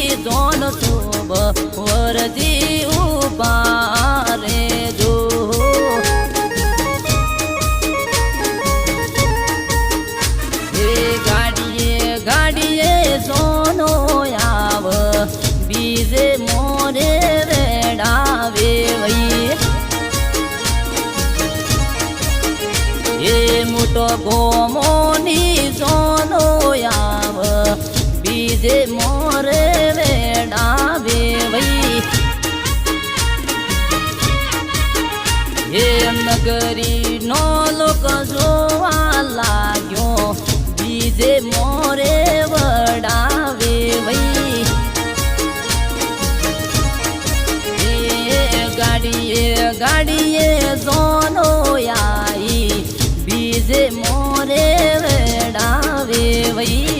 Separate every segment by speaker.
Speaker 1: કાકીથી John શોભ વરજી ઊભા રે જો હે ગાડીએ ગાડીએ સોનો આવ બીજે મોરે રેડાવે મોટો ગોમોની સોનો આવ બીજે મોરે વેડાવે વઈ. હે નગરી નો લોક જોવા લાગ્યો, બીજે મોરે વડાવે હે ગાડીએ ગાડીએ સોનો આઈ, બીજે મોરે વડાવે વઈ.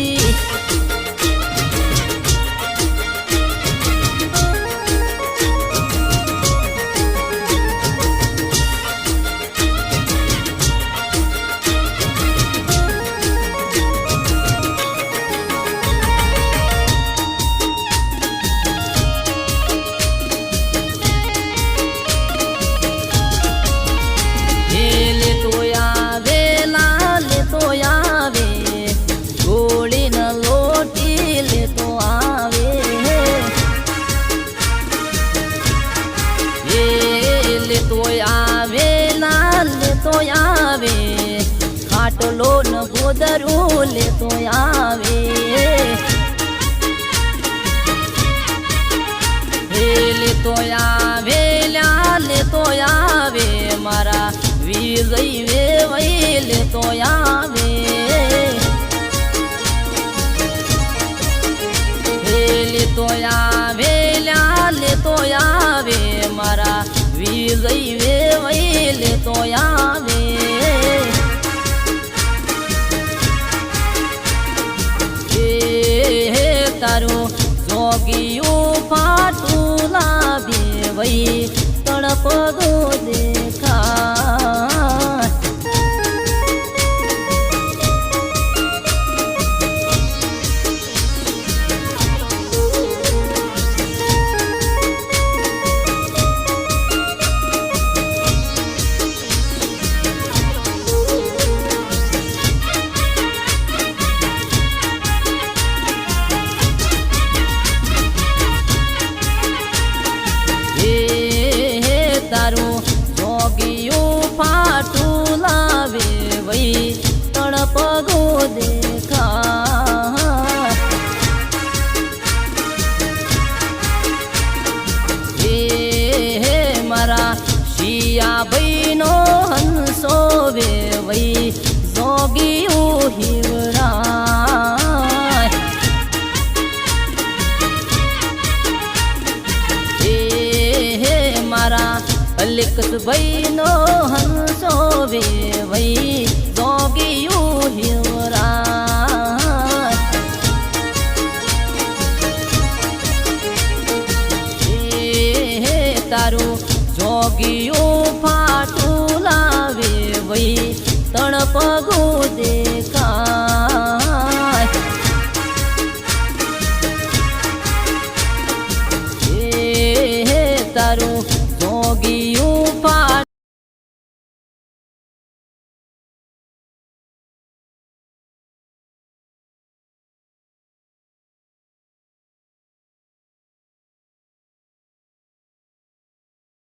Speaker 1: લેતો આવે લેતો આવે ખાટલો ન ગોદરું લેતો આવે હે લેતો આવે લ્યા લેતો આવે મારા વિજય વેવઈ લેતો આવે હે આવે હે તારું જોગિયું ફાટું લાવે વઈ તડપદો દેખાય તડપગો દેખા હે મારા શિયા ભાઈનો હંસો વે વઈ જોગિયું હિવરાય હે હે મારા અલિકત ભાઈનો હંસો વે વઈ મોગીયું ફાટું લાવે વઈ તણ પગું દેખાય તારું